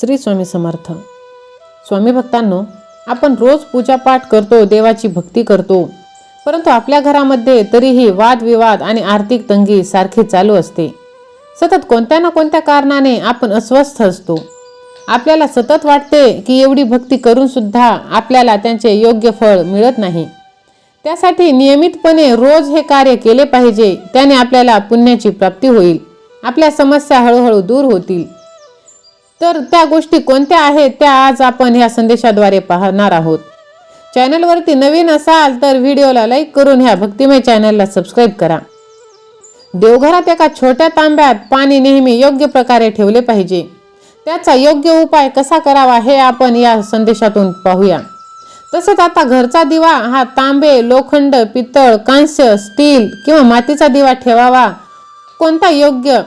श्री स्वामी समर्थ. स्वामी भक्तांनो आपण रोज पूजापाठ करतो देवाची भक्ती करतो. परंतु आपल्या घरामध्ये तरीही वादविवाद आणि आर्थिक तंगी सारखी चालू असते. सतत कोणत्या ना कोणत्या कारणाने आपण अस्वस्थ असतो. आपल्याला सतत वाटते की एवढी भक्ती करूनसुद्धा आपल्याला त्यांचे योग्य फळ मिळत नाही. त्यासाठी नियमितपणे रोज हे कार्य केले पाहिजे त्याने आपल्याला पुण्याची प्राप्ती होईल. आपल्या समस्या हळूहळू दूर होतील. तर त्या गोष्टी कोणत्या आहेत त्या आज आपण ह्या संदेशाद्वारे पाहणार आहोत. चॅनलवरती नवीन असाल तर व्हिडिओला लाईक करून ह्या भक्तिमय चॅनलला सबस्क्राईब करा. देवघरात एका छोट्या तांब्यात पाणी नेहमी योग्य प्रकारे ठेवले पाहिजे. त्याचा योग्य उपाय कसा करावा हे आपण या संदेशातून पाहूया. तसंच आता घरचा दिवा हा तांबे लोखंड पितळ कांस्य स्टील किंवा मातीचा दिवा ठेवावा कोणता योग्य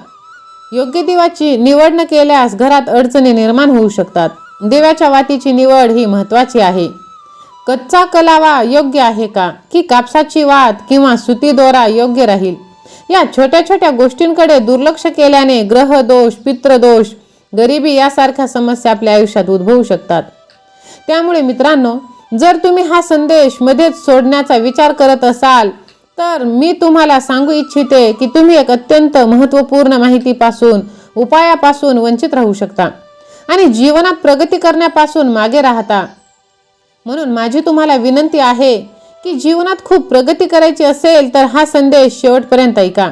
योग्य दिवाची निवड न केल्यास घरात अडचणी निर्माण होऊ शकतात. दिव्याच्या वातीची निवड ही महत्वाची आहे. कच्चा कलावा योग्य आहे का? की कापसाची वात किंवा सुती दोरा योग्य राहील? या छोट्या छोट्या गोष्टींकडे दुर्लक्ष केल्याने ग्रह दोष पित्रदोष गरिबी यासारख्या समस्या आपल्या आयुष्यात उद्भवू शकतात. त्यामुळे मित्रांनो जर तुम्ही हा संदेश मध्येच सोडण्याचा विचार करत असाल तर मी तुम्हाला सांगू इच्छिते की तुम्ही एक अत्यंत महत्त्वपूर्ण माहितीपासून उपायापासून वंचित राहू शकता आणि जीवनात प्रगती करण्यापासून मागे राहता. म्हणून माझी तुम्हाला विनंती आहे की जीवनात खूप प्रगती करायची असेल तर हा संदेश शेवटपर्यंत ऐका.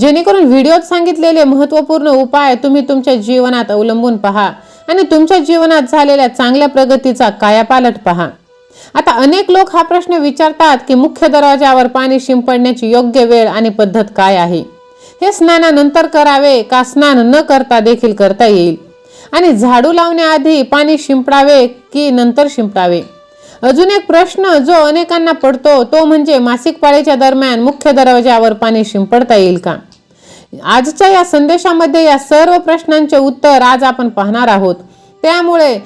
जेणेकरून व्हिडिओत सांगितलेले महत्त्वपूर्ण उपाय तुम्ही तुमच्या जीवनात अवलंबून पहा आणि तुमच्या जीवनात झालेल्या चांगल्या प्रगतीचा कायापालट पहा. आता अनेक लोक हा प्रश्न विचारतात की मुख्य दरवाजावर पाणी शिंपडण्याची योग्य वेळ आणि पद्धत काय आहे? हे स्नानानंतर करावे का स्नान न करता देखील करता येईल? आणि झाडू लावण्याआधी पाणी शिंपडावे की नंतर शिंपडावे? अजून एक प्रश्न जो अनेकांना पडतो तो म्हणजे मासिक पाळीच्या दरम्यान मुख्य दरवाजावर पाणी शिंपडता येईल का? आजच्या या संदेशामध्ये या सर्व प्रश्नांचे उत्तर आज आपण पाहणार आहोत. त्यामुळे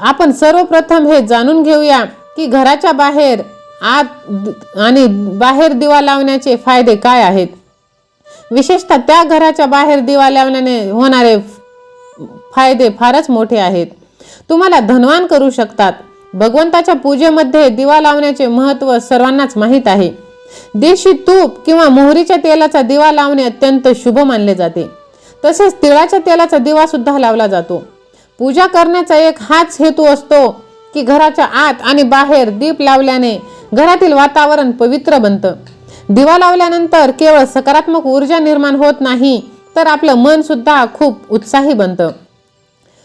आपण सर्वप्रथम हे जाणून घेऊया की घराच्या बाहेर आत आणि बाहेर दिवा लावण्याचे फायदे काय आहेत? विशेषतः त्या घराच्या बाहेर दिवा लावण्याने होणारे फायदे फारच मोठे आहेत. तुम्हाला धनवान करू शकतात. भगवंताच्या पूजेमध्ये दिवा लावण्याचे महत्त्व सर्वांनाच माहीत आहे. देशी तूप किंवा मोहरीच्या तेलाचा दिवा लावणे अत्यंत शुभ मानले जाते. तसेच तिळाच्या तेलाचा दिवा सुद्धा लावला जातो. पूजा करण्याचा एक हाच हेतू असतो की घराच्या आत आणि बाहेर दीप लावल्याने घरातील वातावरण पवित्र बनतं. दिवा लावल्यानंतर केवळ सकारात्मक ऊर्जा निर्माण होत नाही तर आपलं मन सुद्धा खूप उत्साही बनतं.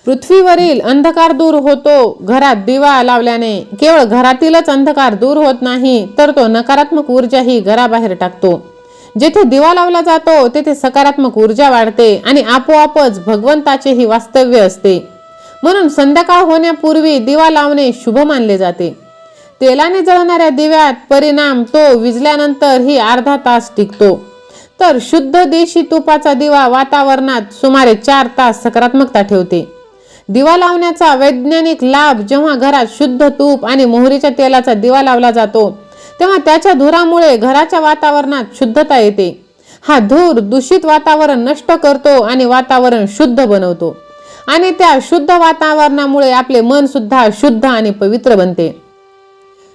पृथ्वीवरील अंधकार दूर होतो. घरात दिवा लावल्याने केवळ घरातीलच अंधकार दूर होत नाही तर तो नकारात्मक ऊर्जाही घराबाहेर टाकतो. जेथे दिवा लावला जातो तेथे सकारात्मक ऊर्जा वाढते आणि आपोआपच भगवंताचेही वास्तव्य असते. म्हणून संध्याकाळ होण्यापूर्वी दिवा लावणे शुभ मानले जाते. तेलाने जळणाऱ्या दिव्यात परिणाम तो विजल्यानंतर ही अर्धा तास टिकतो. तर शुद्ध देशी तुपाचा दिवा वातावरणात सुमारे चार तास सकारात्मकता ठेवते. दिवा लावण्याचा वैज्ञानिक लाभ जेव्हा घरात शुद्ध तूप आणि मोहरीच्या तेलाचा दिवा लावला जातो तेव्हा त्याच्या धुरामुळे घराच्या वातावरणात शुद्धता येते. हा धूर दूषित वातावरण नष्ट करतो आणि वातावरण शुद्ध बनवतो. आणि त्या शुद्ध वातावरणामुळे आपले मन सुद्धा शुद्ध आणि पवित्र बनते.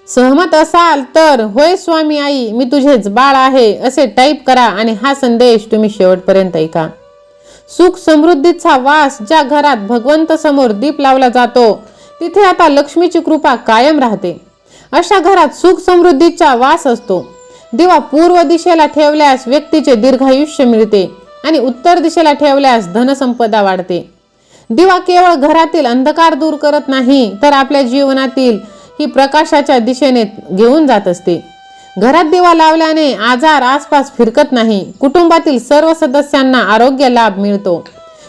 सहमत असाल तर होय स्वामी आई मी तुझेच बाळ आहे असे टाईप करा आणि हा संदेश तुम्ही शेवटपर्यंत ऐका. सुख समृद्धीचा वास ज्या घरात भगवंत समोर दीप लावला जातो तिथे आता लक्ष्मीची कृपा कायम राहते. अशा घरात सुख समृद्धीचा वास असतो. दिवा पूर्व दिशेला ठेवल्यास व्यक्तीचे दीर्घायुष्य मिळते आणि उत्तर दिशेला ठेवल्यास धनसंपदा वाढते. दिवा केवळ घरातील अंधकार दूर करत नाही तर आपल्या जीवनातील ही प्रकाशाच्या दिशेने घेऊन जात असते. घरात दिवा लावल्याने आजार आसपास फिरकत नाही कुटुंबातील सर्व सदस्यांना आरोग्य लाभ मिळतो.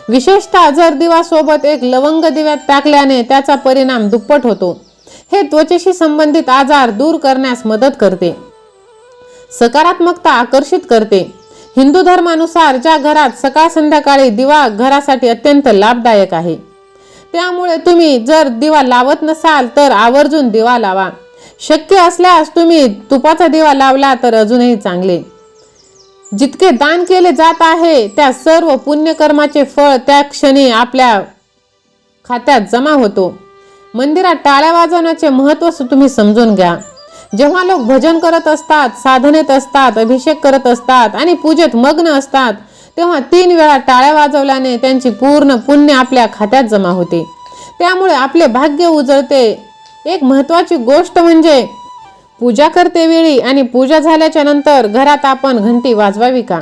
विशेषतः जर दिवा सोबत एक लवंग दिव्यात टाकल्याने त्याचा परिणाम दुप्पट होतो. हे त्वचेशी संबंधित आजार दूर करण्यास मदत करते. सकारात्मकता आकर्षित करते. हिंदू धर्मानुसार ज्या घरात सकाळ संध्याकाळी दिवा घरासाठी अत्यंत लाभदायक आहे. त्यामुळे तुम्ही जर दिवा लावत नसाल तर आवर्जून दिवा लावा. शक्य असल्यास तुम्ही तुपाचा दिवा लावला तर अजूनही चांगले. जितके दान केले जात आहे त्या सर्व पुण्यकर्माचे फळ त्या क्षणी आपल्या खात्यात जमा होतो. मंदिरात टाळ्या वाजवण्याचे महत्त्व तुम्ही समजून घ्या. जेव्हा लोक भजन करत असतात साधनेत असतात अभिषेक करत असतात आणि पूजेत मग्न असतात तेव्हा तीन वेळा टाळ्या वाजवल्याने त्यांची पूर्ण पुण्य आपल्या खात्यात जमा होते. त्यामुळे आपले भाग्य उजळते. एक महत्त्वाची गोष्ट म्हणजे पूजा करते वेळी आणि पूजा झाल्याच्यानंतर घरात आपण घंटी वाजवावी का?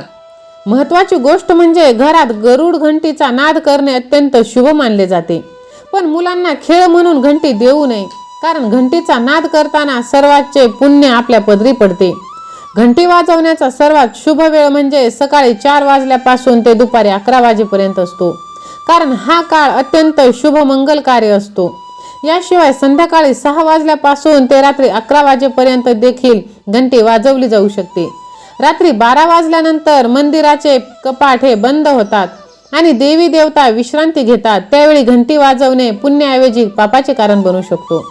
महत्वाची गोष्ट म्हणजे घरात गरुड घंटीचा नाद करणे अत्यंत शुभ मानले जाते. पण मुलांना खेळ म्हणून घंटी देऊ नये. कारण घंटीचा नाद करताना सर्वांचे पुण्य आपल्या पदरी पडते. घंटी वाजवण्याचा सर्वात शुभ वेळ म्हणजे सकाळी चार वाजल्यापासून ते दुपारी अकरा वाजेपर्यंत असतो. कारण हा काळ अत्यंत शुभ मंगल कार्य असतो. याशिवाय संध्याकाळी सहा वाजल्यापासून ते रात्री अकरा वाजेपर्यंत देखील घंटी वाजवली जाऊ शकते. रात्री बारा वाजल्यानंतर मंदिराचे कपाट हे बंद होतात आणि देवी देवता विश्रांती घेतात. त्यावेळी घंटी वाजवणे पुण्याऐवजी पापाचे कारण बनू शकतो.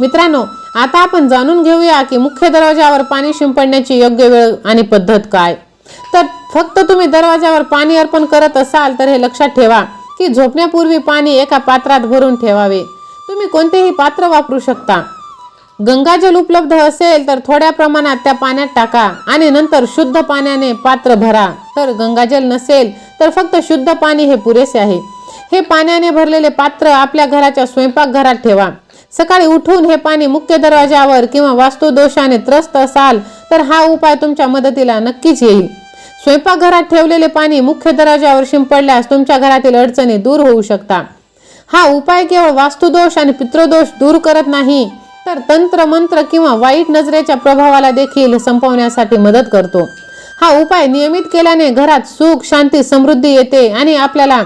मित्रांनो आता आपण जाणून घेऊया की मुख्य दरवाजावर पाणी शिंपडण्याची योग्य वेळ आणि पद्धत काय. तर फक्त तुम्ही दरवाजावर पाणी अर्पण करत असाल तर हे लक्षात ठेवा की झोपण्यापूर्वी पाणी एका पात्रात भरून ठेवावे. तुम्ही कोणतेही पात्र वापरू शकता. गंगाजल उपलब्ध असेल तर थोड्या प्रमाणात त्या पाण्यात टाका आणि नंतर शुद्ध पाण्याने पात्र भरा. तर गंगाजल नसेल तर फक्त शुद्ध पाणी हे पुरेसे आहे. हे पाण्याने भरलेले पात्र आपल्या घराच्या स्वयंपाकघरात ठेवा. सकाळी उठून हे पाणी मुख्य दरवाजावर किंवा वास्तुदोषाने त्रस्त असाल तर हा उपाय तुमच्या मदतीला नक्कीच येईल. स्वयंपाकघरात ठेवलेले पाणी मुख्य दरवाजावर शिंपडल्यास तुमच्या घरातील अडचणी दूर होऊ शकतात. हा उपाय केवळ वास्तुदोष आणि पितृदोष दूर करत नाही तर तंत्र मंत्र किंवा वाईट नजरेच्या प्रभावाला देखील संपवण्यासाठी मदत करतो. हा उपाय नियमित केल्याने घरात सुख शांती समृद्धी येते आणि आपल्याला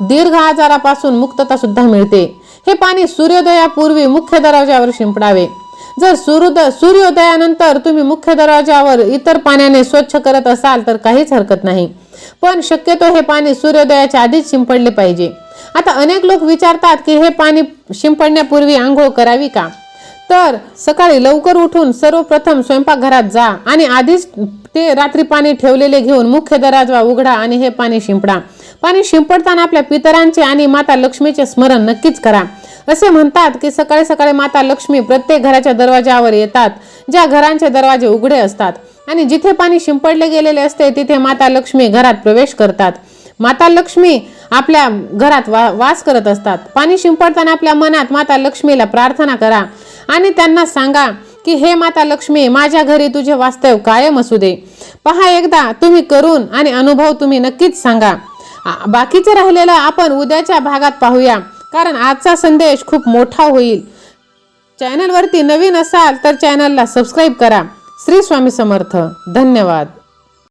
दीर्घ आजारापासून मुक्तता सुद्धा मिळते. हे पाणी सूर्योदयापूर्वी मुख्य दरवाजावर शिंपडावे. जर सूर्योदय सूर्योदयानंतर तुम्ही मुख्य दरवाजावर इतर पाण्याने स्वच्छ करत असाल तर काहीच हरकत नाही. पण शक्यतो हे पाणी सूर्योदयाच्या आधीच शिंपडले पाहिजे. आता अनेक लोक विचारतात की हे पाणी शिंपडण्यापूर्वी आंघोळ करावी का? तर सकाळी लवकर उठून सर्वप्रथम स्वयंपाकघरात जा आणि आधीच ते रात्री पाणी ठेवलेले घेऊन मुख्य दरवाजा उघडा आणि हे पाणी शिंपडा. पाणी शिंपडताना आपल्या पितरांचे आणि माता लक्ष्मीचे स्मरण नक्कीच करा. असे म्हणतात की सकाळी सकाळी माता लक्ष्मी प्रत्येक घराच्या दरवाजावर येतात ज्या घरांचे दरवाजे उघडे असतात. आणि जिथे पाणी शिंपडले गेलेले असते तिथे माता लक्ष्मी घरात प्रवेश करतात. माता लक्ष्मी आपल्या घरात वा वास करत असतात. पाणी शिंपडताना आपल्या मनात माता लक्ष्मीला प्रार्थना करा. आणि त्यांना सांगा की हे माता लक्ष्मी माझ्या घरी तुझे वास्तव कायम असू दे. पहा एकदा तुम्ही करून आणि अनुभव तुम्ही नक्कीच सांगा. बाकीचं राहिलेलं आपण उद्याच्या भागात पाहूया. कारण आजचा संदेश खूप मोठा होईल. चॅनलवरती नवीन असाल तर चॅनलला सबस्क्राईब करा. श्री स्वामी समर्थ. धन्यवाद.